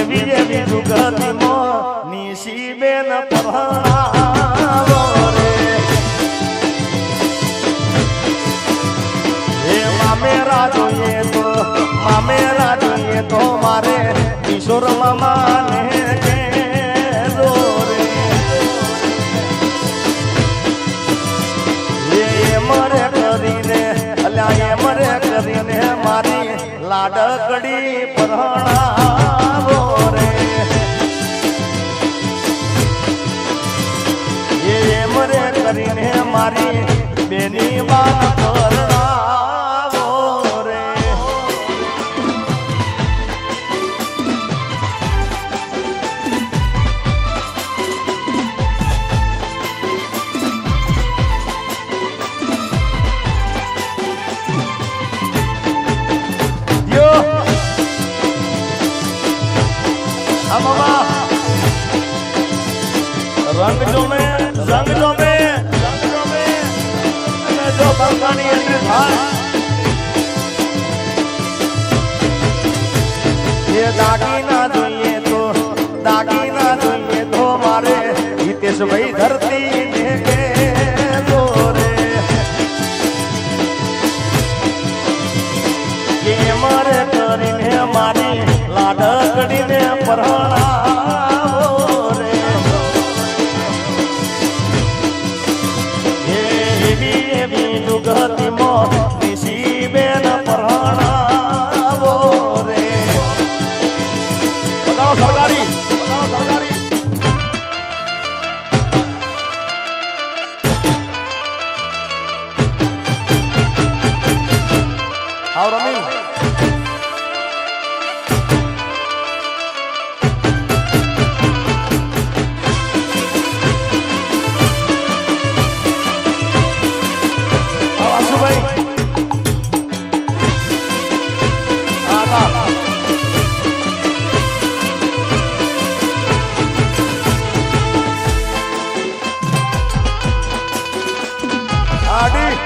એવી એવી દુર્ગતિમાં નિશી બેન જોઈએ તો મામેરા જોઈએ તો મારે કિશોર મામાને મરે કરીને, અલ્યા એ મરે કરીને મારી લાડકડી પરણા. કરીને મારી બેની વાત કરણાવો રે. યો. આ મામા રંગ રંગ જોમે રંગ જોમે તો મારે હિતેશભાઈ ધરતી મારે કરીને મારી લાડકડીને પરણા ભાઈ. આડી